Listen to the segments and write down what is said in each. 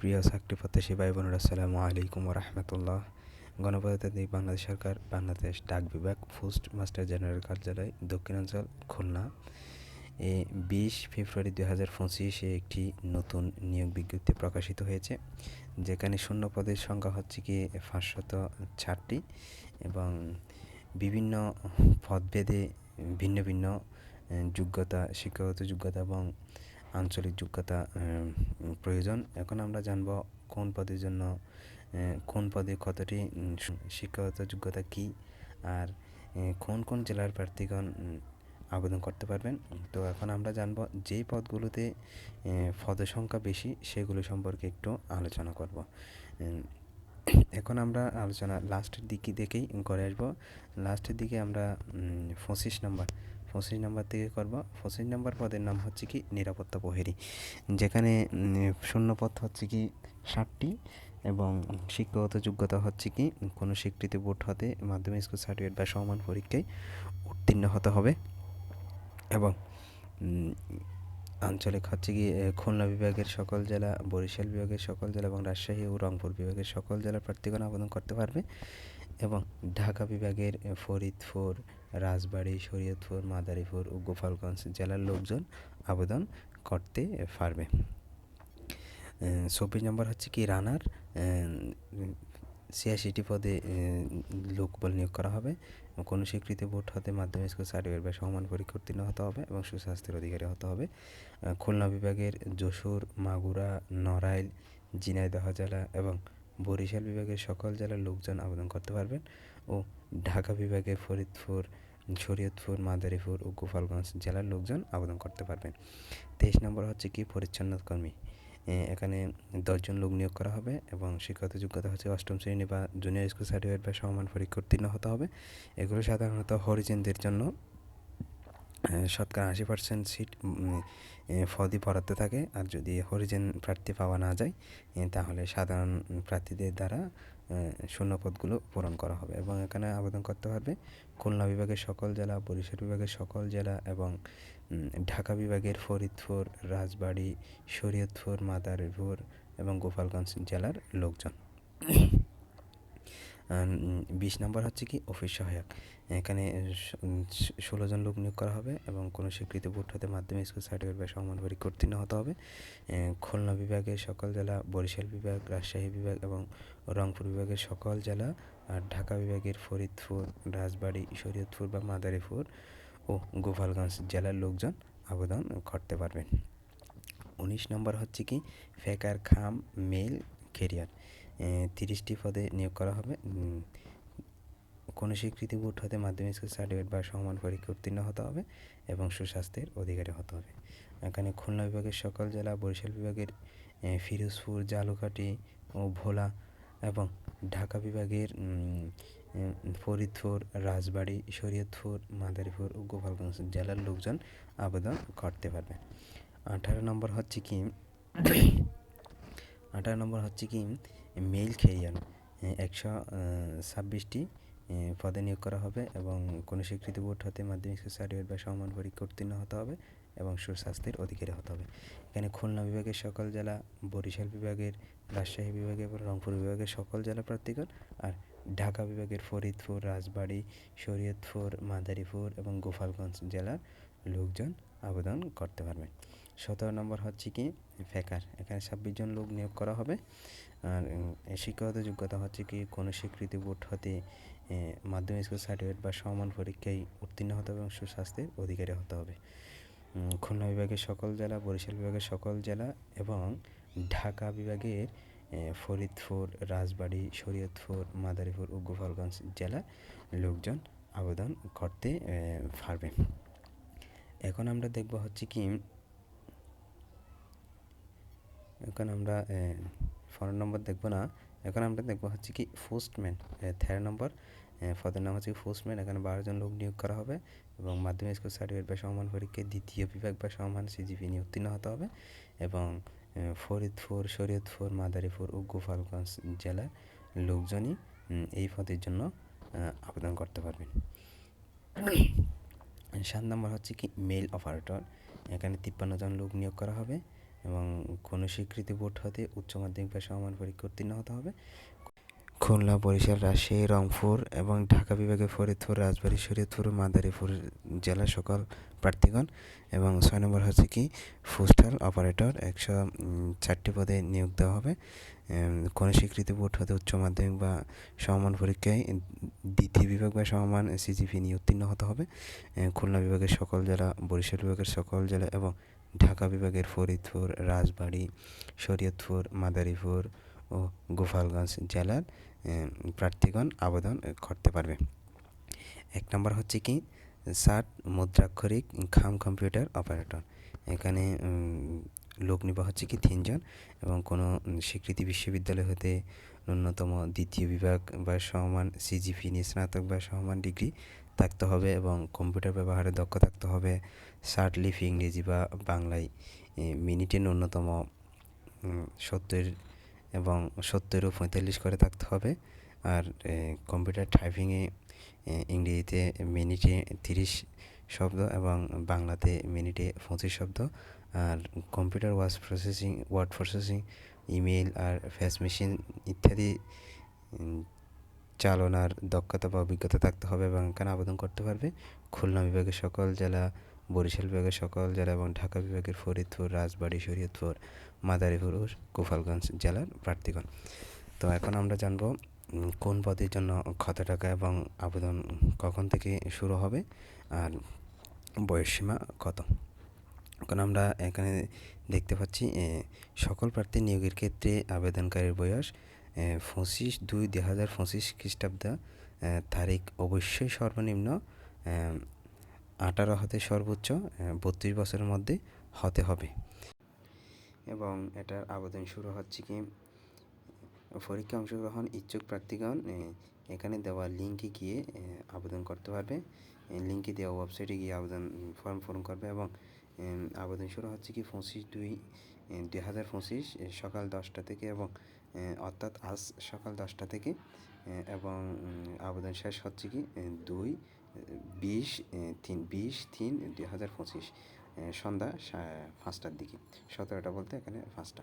প্রিয় চাকরি প্রত্যাশী ভাই বোনেরা, আসসালামু আলাইকুম রহমতুল্লাহ। গণপ্রজাতন্ত্রী বাংলাদেশ সরকার, বাংলাদেশ ডাক বিভাগ, পোস্ট মাস্টার জেনারেল কার্যালয়, দক্ষিণাঞ্চল, খুলনা। এ বিশ ফেব্রুয়ারি দুই হাজার পঁচিশে একটি নতুন নিয়োগ বিজ্ঞপ্তি প্রকাশিত হয়েছে, যেখানে শূন্য পদের সংখ্যা হচ্ছে কি পাঁচশত চারটি এবং বিভিন্ন পদভেদে ভিন্ন ভিন্ন যোগ্যতা, শিক্ষাগত যোগ্যতা এবং আঞ্চলিক যোগ্যতা প্রয়োজন। এখন আমরা জানব কোন পদের জন্য কোন পদে কতটি শিক্ষাগত যোগ্যতা কী, আর কোন কোন জেলার প্রার্থীগণ আবেদন করতে পারবেন। তো এখন আমরা জানব যেই পদগুলোতে সংখ্যা বেশি, সেগুলো সম্পর্কে একটু আলোচনা করব। এখন আমরা আলোচনা লাস্টের দিকে দেখেই করে আসব। লাস্টের দিকে আমরা পঁচিশ নম্বর পঁচিশ নম্বর থেকে করব। পঁচিশ নম্বর পদের নাম হচ্ছে কি, নিরাপত্তা প্রহরী। যেখানে শূন্যপদ হচ্ছে কি ষাটটি এবং শিক্ষাগত যোগ্যতা হচ্ছে কি, কোনো স্বীকৃতি বোর্ড হতে মাধ্যমিক স্কুল সার্টিফিকেট বা সমান পরীক্ষায় উত্তীর্ণ হতে হবে এবং আঞ্চলিক হচ্ছে কি খুলনা বিভাগের সকল জেলা, বরিশাল বিভাগের সকল জেলা এবং রাজশাহী ও রংপুর বিভাগের সকল জেলার প্রার্থীগণ আবেদন করতে পারবে। এবং ঢাকা বিভাগের ফরিদপুর, রাজবাড়ী, শরীয়তপুর, মাদারীপুর ও গোপালগঞ্জ জেলার লোকজন আবেদন করতে পারবে। চব্বিশ নম্বর হচ্ছে কি, রানার ছিয়াশিটি পদে লোকবল নিয়োগ করা হবে। কোনো স্বীকৃতি বোর্ড হতে মাধ্যমিক স্কুল সার্টিফিকেট বা সমান পরীক্ষা উত্তীর্ণ হতে হবে এবং সুস্বাস্থ্যের অধিকারী হতে হবে। খুলনা বিভাগের যশোর, মাগুরা, নড়াইল, ঝিনাইদহ জেলা এবং বরিশাল বিভাগের সকল জেলার লোকজন আবেদন করতে পারবেন ও ঢাকা বিভাগের ফরিদপুর, শরীয়তপুর, মাদারীপুর ও গোপালগঞ্জ জেলার লোকজন আবেদন করতে পারবেন। তেইশ নম্বর হচ্ছে কি? পরিচ্ছন্ন কর্মী। এখানে দশজন লোক নিয়োগ করা হবে এবং শিক্ষাগত যোগ্যতা হচ্ছে অষ্টম শ্রেণি বা জুনিয়র স্কুল সার্টিফিকেট বা সমান পরীক্ষা উত্তীর্ণ হতে হবে। এগুলো সাধারণত হরিজেনদের জন্য শতকরা আশি পার্সেন্ট সিট ফদি বরাদ্দ থাকে। আর যদি হরিজেন প্রার্থী পাওয়া না যায় তাহলে সাধারণ প্রার্থীদের দ্বারা শূন্য পদগুলো পূরণ করা হবে। এবং এখানে আবেদন করতে পারবে খুলনা বিভাগের সকল জেলা, বরিশাল বিভাগের সকল জেলা এবং ঢাকা বিভাগের ফরিদপুর, রাজবাড়ী, শরীয়তপুর, মাদারীপুর এবং গোপালগঞ্জ জেলার লোকজন। বিশ নম্বর হচ্ছে কি অফিস সহায়ক। এখানে ষোলো জন লোক নিয়োগ করা হবে এবং কোনো স্বীকৃতি বোর্ড হতে স্কুল সার্টিফিকেট বা সমান পরীক্ষা উত্তীর্ণ হতে হবে। খুলনা বিভাগের সকল জেলা, বরিশাল বিভাগ, রাজশাহী বিভাগ এবং রংপুর বিভাগের সকল জেলা আর ঢাকা বিভাগের ফরিদপুর, রাজবাড়ী, শরীয়তপুর বা মাদারীপুর ও গোপালগঞ্জ জেলার লোকজন আবেদন করতে পারবেন। উনিশ নম্বর হচ্ছে কি ফেকার খাম মেল কেরিয়ার। তিরিশটি পদে নিয়োগ করা হবে। কোনো স্বীকৃতি বোর্ড হতে মাধ্যমিক স্কুল সার্টিফিকেট বা সমান পরীক্ষা উত্তীর্ণ হতে হবে এবং সুস্বাস্থ্যের অধিকারী হতে হবে। এখানে খুলনা বিভাগের সকল জেলা, বরিশাল বিভাগের ফিরোজপুর, জালুকাটি ও ভোলা এবং ঢাকা বিভাগের ফরিদপুর, রাজবাড়ি, শরীয়তপুর, মাদারীপুর ও গোপালগঞ্জ জেলার লোকজন আবেদন করতে পারবে। আঠারো নম্বর হচ্ছে কি? আঠারো নম্বর হচ্ছে কি? মেল খেরিয়ান একশো ছাব্বিশটি পদে নিয়োগ করা হবে এবং কোনো স্বীকৃতি বোর্ড হতে মাধ্যমিক সার্টিফিকেট বা সমান পরীক্ষা উত্তীর্ণ হতে হবে এবং সুস্বাস্থ্যের অধিকারী হতে হবে। এখানে খুলনা বিভাগের সকল জেলা, বরিশাল বিভাগের, রাজশাহী বিভাগে এবং রংপুর বিভাগের সকল জেলা প্রার্থীগণ আর ঢাকা বিভাগের ফরিদপুর, রাজবাড়ী, শরীয়তপুর, মাদারীপুর এবং গোপালগঞ্জ জেলার লোকজন আবেদন করতে পারবেন। সতেরো নম্বর হচ্ছে কি? ফেকার। এখানে ছাব্বিশ জন লোক নিয়োগ করা হবে। আর শিক্ষাগত যোগ্যতা হচ্ছে কি কোনো স্বীকৃতি বোর্ড হতে মাধ্যমিক স্কুল সার্টিফিকেট বা সমান পরীক্ষায় উত্তীর্ণ হতে হবে এবং সুস্বাস্থ্যের অধিকারী হতে হবে। খুলনা বিভাগের সকল জেলা, বরিশাল বিভাগের সকল জেলা এবং ঢাকা বিভাগের ফরিদপুর, রাজবাড়ী, শরীয়তপুর, মাদারীপুর ও গোপালগঞ্জ জেলার লোকজন আবেদন করতে পারবে। এখন আমরা দেখব হচ্ছে কি, এখন আমরা ফোন নম্বর দেখব না। এখন আমরা দেখব হচ্ছে কি পোস্টম্যান তেরো নম্বর। পদের নাম হচ্ছে পোস্টম্যান। এখানে বারো জন লোক নিয়োগ করা হবে এবং মাধ্যমিক স্কুল সার্টিফিকেট বা সমান পরীক্ষায় দ্বিতীয় বিভাগ বা সমান সিজিপি নিয়ে উত্তীর্ণ হতে হবে এবং ফরিদপুর, শরীয়তপুর, মাদারীপুর ও গোপালগঞ্জ জেলার লোকজনই এই পদের জন্য আবেদন করতে পারবেন। সাত নম্বর হচ্ছে কি মেল অপারেটর এখানে তিপ্পান্ন জন লোক নিয়োগ করা হবে। এবং কোনো স্বীকৃতি বোর্ড হতে উচ্চ মাধ্যমিক বা সমান পরীক্ষা উত্তীর্ণ হতে হবে। খুলনা, বরিশাল, রাজশাহী, রংপুর এবং ঢাকা বিভাগে ফরিদপুর, রাজবাড়ী, শরীয়তপুর, মাদারীপুর জেলার সকল প্রার্থীগণ এবং ছয় নম্বর হচ্ছে কি ফুস্টাল অপারেটর একশো চারটি পদে নিয়োগ দেওয়া হবে। কোনো স্বীকৃতি বোর্ড হতে উচ্চ মাধ্যমিক বা সমমান পরীক্ষায় দ্বিতীয় বিভাগ বা সমমান সিজিপি নিয়ে উত্তীর্ণ হতে হবে। খুলনা বিভাগের সকল জেলা, বরিশাল বিভাগের সকল জেলা এবং ঢাকা বিভাগের ফরিদপুর, রাজবাড়ী, শরীয়তপুর, মাদারীপুর ও গোপালগঞ্জ জেলার প্রার্থীগণ আবেদন করতে পারবে। এক নম্বর হচ্ছে কি ষাট মুদ্রাক্ষরিক খাম কম্পিউটার অপারেটর। এখানে লোক নিবা হচ্ছে কি তিনজন এবং কোনো স্বীকৃতি বিশ্ববিদ্যালয় হতে ন্যূনতম দ্বিতীয় বিভাগ বা সমান, সিজিপি নিয়ে স্নাতক বা সমান ডিগ্রি থাকতে হবে এবং কম্পিউটার ব্যবহারে দক্ষ থাকতে হবে। শার্ট লিপি ইংরেজি বা বাংলায় মিনিটে ন্যূনতম সত্তর এবং সত্তরও পঁয়তাল্লিশ করে থাকতে হবে। আর কম্পিউটার টাইপিংয়ে ইংরেজিতে মিনিটে তিরিশ শব্দ এবং বাংলাতে মিনিটে পঁচিশ শব্দ। আর computer word processing word processing email আর ফেস মেশিন ইত্যাদি চালনার দক্ষতা বা অভিজ্ঞতা থাকতে হবে এবং এখানে আবেদন করতে পারবে? খুলনা বিভাগের সকল জেলা, বরিশাল বিভাগের সকল জেলা এবং ঢাকা বিভাগের ফরিদপুর, রাজবাড়ী, শরীয়তপুর, মাদারীপুর ও গোপালগঞ্জ জেলার প্রার্থীগণ। তো এখন আমরা জানব কোন পদের জন্য কত টাকা এবং আবেদন কখন থেকে শুরু হবে আর বয়সসীমা কত? এখন আমরা এখানে দেখতে পাচ্ছি সকল প্রার্থী নিয়োগের ক্ষেত্রে আবেদনকারীর বয়স পঁচিশ দুই দুই হাজার পঁচিশ খ্রিস্টাব্দ তারিখ অবশ্যই সর্বনিম্ন আঠারো হতে সর্বোচ্চ বত্রিশ বছরের মধ্যে হতে হবে। এবং এটার আবেদন শুরু হচ্ছে কি? পরীক্ষা অংশগ্রহণ ইচ্ছুক প্রার্থীগণ এখানে দেওয়া লিঙ্কে গিয়ে আবেদন করতে পারবে। লিঙ্কে দেওয়া ওয়েবসাইটে গিয়ে আবেদন, ফর্ম পূরণ করবে এবং আবেদন শুরু হচ্ছে কি পঁচিশ দুই দুই হাজার পঁচিশ সকাল দশটা থেকে এবং অর্থাৎ আজ সকাল দশটা থেকে এবং আবেদন শেষ হচ্ছে কি দুই বিশ তিন বিশ তিন দুই হাজার পঁচিশ সন্ধ্যা পাঁচটার দিকে, সতেরোটা বলতে এখানে পাঁচটা।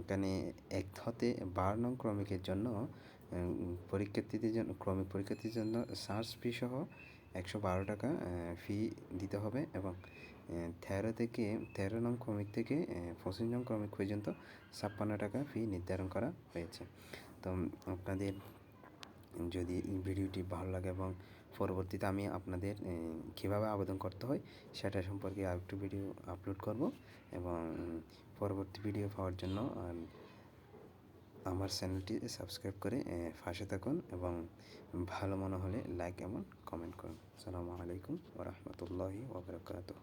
এখানে এক হতে বারো নং ক্রমিকের জন্য পরীক্ষার্থীদের জন্য, ক্রমিক পরীক্ষার্থীর জন্য সার্চ ফি সহ একশো বারো টাকা ফি দিতে হবে এবং তেরো থেকে, তেরো নং ক্রমিক থেকে পঁচিশ নং ক্রমিক পর্যন্ত ছাপ্পান্ন টাকা ফি নির্ধারণ করা হয়েছে। তো, আপনাদের যদি ভিডিওটি ভালো লাগে এবং পরবর্তীতে আমি আপনাদের কীভাবে আবেদন করতে হয় সেটা সম্পর্কে আরেকটু ভিডিও আপলোড করব এবং পরবর্তী ভিডিও পাওয়ার জন্য আমার চ্যানেলটি সাবস্ক্রাইব করে পাশে থাকুন এবং ভালো মনে হলে লাইক এবং কমেন্ট করুন। সালামু আলাইকুম ওরহমতুল্লাহি ওবরাকাতুহ